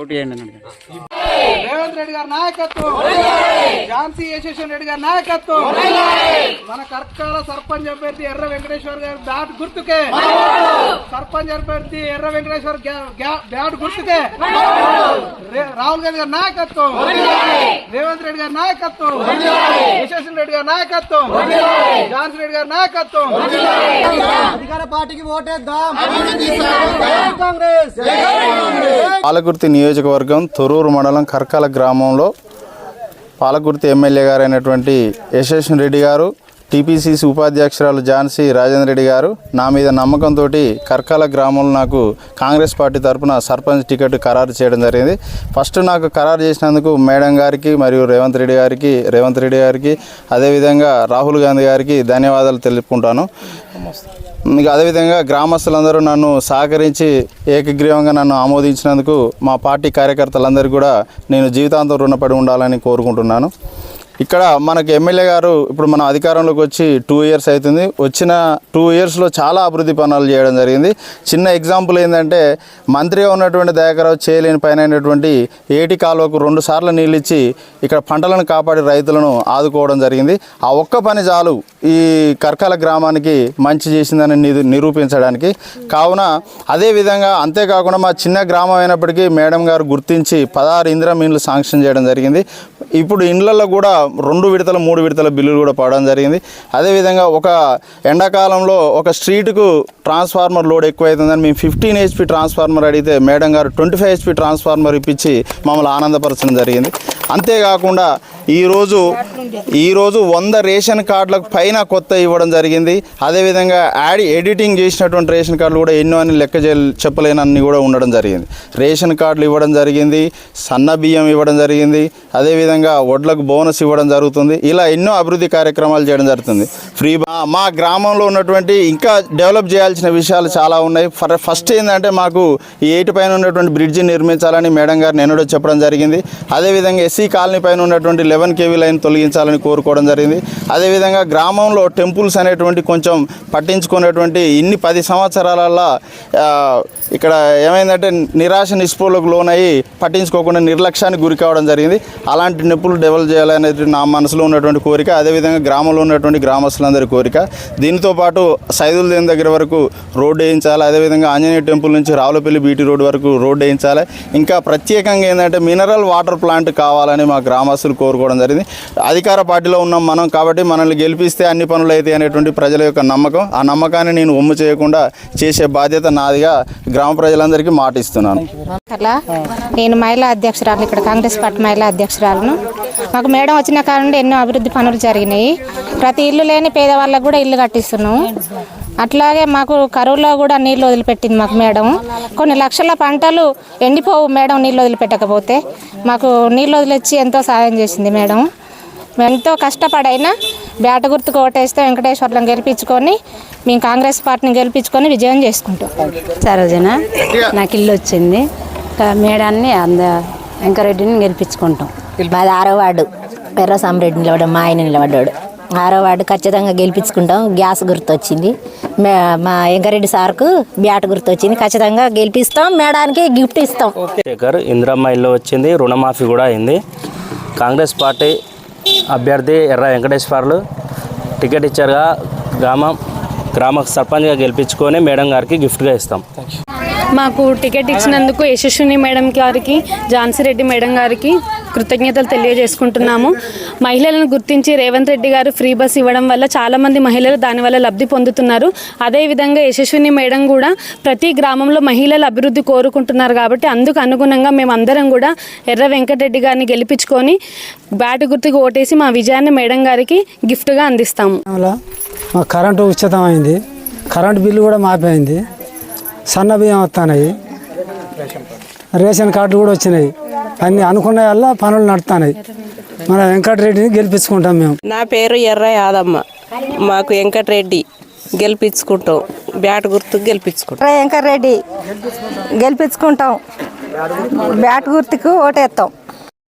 Vote అని రేవంత్ రెడ్డి గారి నాయకత్వం. ఝాన్సీ యశస్వన్ రెడ్డి గారి నాయకత్వం. మన కర్కాల సర్పంచ్ అభ్యర్థి ఎర్ర వెంకటేశ్వర్ గారి బ్యాట్ గుర్తుకే. సర్పంచ్ అభ్యర్థి ఎర్ర వెంకటేశ్వర్ బ్యాట్ గుర్తుకే. రాహుల్ గాంధీ గారి నాయకత్వం. రేవంత్ రెడ్డి గారి నాయకత్వం. యశస్వన్ రెడ్డి గారి నాయకత్వం. ఝాన్సీ రెడ్డి గారి నాయకత్వం. అధికార పార్టీకి ఓటేద్దాం. కాంగ్రెస్. పాలకుర్తి నియోజకవర్గం తొరూరు మండలం కర్కాల గ్రామంలో పాలకుర్తి ఎమ్మెల్యే గారు అయినటువంటి యశేషన్ రెడ్డి గారు టీపీసీసీ ఉపాధ్యక్షురాలు ఝాన్సీ రాజేంద్ర రెడ్డి గారు నా మీద నమ్మకంతో కర్కాల గ్రామంలో నాకు కాంగ్రెస్ పార్టీ తరఫున సర్పంచ్ టికెట్ ఖరారు చేయడం జరిగింది. ఫస్ట్ నాకు ఖరారు చేసినందుకు మేడం గారికి మరియు రేవంత్ రెడ్డి గారికి రేవంత్ రెడ్డి గారికి అదేవిధంగా రాహుల్ గాంధీ గారికి ధన్యవాదాలు తెలుపుకుంటాను. మీకు అదేవిధంగా గ్రామస్తులందరూ నన్ను సహకరించి ఏకగ్రీవంగా నన్ను ఆమోదించినందుకు మా పార్టీ కార్యకర్తలందరికీ కూడా నేను జీవితాంతం రుణపడి ఉండాలని కోరుకుంటున్నాను. ఇక్కడ మనకు ఎమ్మెల్యే గారు ఇప్పుడు మన అధికారంలోకి వచ్చి టూ ఇయర్స్ అవుతుంది. వచ్చిన టూ ఇయర్స్లో చాలా అభివృద్ధి పనులు చేయడం జరిగింది. చిన్న ఎగ్జాంపుల్ ఏంటంటే మంత్రిగా ఉన్నటువంటి దయాకరావు చేయలేని పైన అయినటువంటి ఏటి కాలువకు రెండు సార్లు నీళ్ళు ఇచ్చి ఇక్కడ పంటలను కాపాడి రైతులను ఆదుకోవడం జరిగింది. ఆ ఒక్క పని చాలు ఈ కర్కాల గ్రామానికి మంచి చేసిందని నిరూపించడానికి. కావున అదేవిధంగా అంతేకాకుండా మా చిన్న గ్రామం అయినప్పటికీ మేడం గారు గుర్తించి పదహారు ఇందిరం ఇండ్లు శాంక్షన్ చేయడం జరిగింది. ఇప్పుడు ఇండ్లలో కూడా రెండు విడతల మూడు విడతల బిల్లులు కూడా పడడం జరిగింది. అదేవిధంగా ఒక ఎండాకాలంలో ఒక స్ట్రీట్కు ట్రాన్స్ఫార్మర్ లోడ్ ఎక్కువైతుందని మేము ఫిఫ్టీన్ హెచ్పి ట్రాన్స్ఫార్మర్ అడిగితే మేడం గారు ట్వంటీ ఫైవ్ హెచ్పి ట్రాన్స్ఫార్మర్ ఇప్పించి మమ్మల్ని ఆనందపరచడం జరిగింది. అంతేకాకుండా ఈరోజు ఈరోజు వంద రేషన్ కార్డులకు పైన కొత్త ఇవ్వడం జరిగింది. అదేవిధంగా యాడ్ ఎడిటింగ్ చేసినటువంటి రేషన్ కార్డులు కూడా ఎన్నో అని లెక్క చెప్పలేనన్ని కూడా ఉండడం జరిగింది. రేషన్ కార్డులు ఇవ్వడం జరిగింది సన్న బియ్యం ఇవ్వడం జరిగింది అదేవిధంగా వడ్లకు బోనస్ ఇవ్వడం జరుగుతుంది. ఇలా ఎన్నో అభివృద్ధి కార్యక్రమాలు చేయడం జరుగుతుంది. ఫ్రీ బా- మా గ్రామంలో ఉన్నటువంటి ఇంకా డెవలప్ చేయాల్సిన విషయాలు చాలా ఉన్నాయి. ఫర్ ఫస్ట్ ఏంటంటే మాకు ఈ ఎయిట్ పైన ఉన్నటువంటి బ్రిడ్జి నిర్మించాలని మేడం గారు ఎన్నడో చెప్పడం జరిగింది. అదేవిధంగా ఎస్సీ కాలనీ పైన ఉన్నటువంటి లెవెన్ కేవీ లైన్ తొలగించాలని కోరుకోవడం జరిగింది. అదేవిధంగా గ్రామంలో టెంపుల్స్ అనేటువంటి కొంచెం పట్టించుకునేటువంటి ఇన్ని పది సంవత్సరాలలో ఇక్కడ ఏమైందంటే నిరాశ నిస్పృహలకు లోనయ్యి పట్టించుకోకుండా నిర్లక్ష్యానికి గురి కావడం జరిగింది. అలాంటి నిప్పులు డెవలప్ చేయాలనేది నా మనసులో ఉన్నటువంటి కోరిక అదేవిధంగా గ్రామంలో ఉన్నటువంటి గ్రామస్తులందరి కోరిక. దీనితో పాటు సైదుల దేని దగ్గర వరకు రోడ్డు వేయించాలి అదేవిధంగా ఆంజనేయ టెంపుల్ నుంచి రావులపల్లి బీటీ రోడ్డు వరకు రోడ్డు వేయించాలి. ఇంకా ప్రత్యేకంగా ఏంటంటే మినరల్ వాటర్ ప్లాంట్ కావాలి. కావాలని మా గ్రామస్తులు కోరుకోవడం జరిగింది. అధికార పార్టీలో ఉన్నాం మనం కాబట్టి మనల్ని గెలిపిస్తే అన్ని పనులు అయితే అనేటువంటి ప్రజల యొక్క నమ్మకం. ఆ నమ్మకాన్ని నేను ఒమ్ము చేయకుండా చేసే బాధ్యత నాదిగా గ్రామ ప్రజలందరికీ మాట ఇస్తున్నాను. అలా నేను మహిళా అధ్యక్షురాలు ఇక్కడ కాంగ్రెస్ పార్టీ మహిళా అధ్యక్షురాలను. మాకు మేడం వచ్చిన కాడ నుండి ఎన్నో అభివృద్ధి పనులు జరిగినాయి. ప్రతి ఇల్లు లేని పేదవాళ్ళకు కూడా ఇల్లు కట్టిస్తున్నాం. అట్లాగే మాకు కరువులో కూడా నీళ్ళు వదిలిపెట్టింది మాకు మేడం. కొన్ని లక్షల పంటలు ఎండిపోవు మేడం నీళ్ళు వదిలిపెట్టకపోతే. మాకు నీళ్ళు వదిలిచ్చి ఎంతో సహాయం చేసింది మేడం. మేము ఎంతో కష్టపడైనా బ్యాట గుర్తుకు ఓటేస్తే వెంకటేశ్వర్లను గెలిపించుకొని మేము కాంగ్రెస్ పార్టీని గెలిపించుకొని విజయం చేసుకుంటాం. సరోజన నాకు ఇల్లు వచ్చింది. మేడాన్ని అంద వెంకరెడ్డిని గెలిపించుకుంటాం. మాది ఆరో వార్డు. సామరెడ్డి నిలబడ్డాడు మా ఆయన నిలబడ్డాడు. ఆరో వార్డు ఖచ్చితంగా గెలిపించుకుంటాం. గ్యాస్ గుర్తు వచ్చింది మే- మా వెంకరెడ్డి సార్కు బ్యాట్ గుర్తు వచ్చింది ఖచ్చితంగా గెలిపిస్తాం. మేడానికి గిఫ్ట్ ఇస్తాం. శేఖర్ ఇందిరమ్మ ఇల్లు వచ్చింది. రుణమాఫీ కూడా అయింది. కాంగ్రెస్ పార్టీ అభ్యర్థి ఎర్ర వెంకటేశ్వర్లు టికెట్ ఇచ్చారుగా. గ్రామం గ్రామ సర్పంచ్గా గెలిపించుకొని మేడం గారికి గిఫ్ట్గా ఇస్తాం. మాకు టికెట్ ఇచ్చినందుకు యశస్విని మేడం గారికి ఝాన్సీ రెడ్డి మేడం గారికి కృతజ్ఞతలు తెలియజేసుకుంటున్నాము. మహిళలను గుర్తించి రేవంత్ రెడ్డి గారు ఫ్రీ బస్ ఇవ్వడం వల్ల చాలామంది మహిళలు దానివల్ల లబ్ధి పొందుతున్నారు. అదేవిధంగా యశస్విని మేడం కూడా ప్రతి గ్రామంలో మహిళల అభివృద్ధి కోరుకుంటున్నారు కాబట్టి అందుకు అనుగుణంగా మేమందరం కూడా ఎర్ర వెంకటరెడ్డి గారిని గెలిపించుకొని బ్యాట్ గుర్తుకు ఓటేసి మా విజయాన్ని మేడం గారికి గిఫ్ట్గా అందిస్తాము. మా కరెంటు ఉచితమైంది కరెంటు బిల్లు కూడా మాపోయింది సన్న బియ్యం వస్తున్నాయి రేషన్ కార్డులు కూడా వచ్చినాయి. అన్ని అనుకున్న వల్ల పనులు నడుతున్నాయి మన వెంకటరెడ్డిని గెలిపించుకుంటాం మేము. నా పేరు ఎర్ర యాదమ్మ. మాకు వెంకటరెడ్డి గెలిపించుకుంటాం. బ్యాట్ గుర్తు గెలిపించుకుంటాం. వెంకరెడ్డి గెలిపించుకుంటాం. బ్యాట్ గుర్తుకు ఓటేస్తాం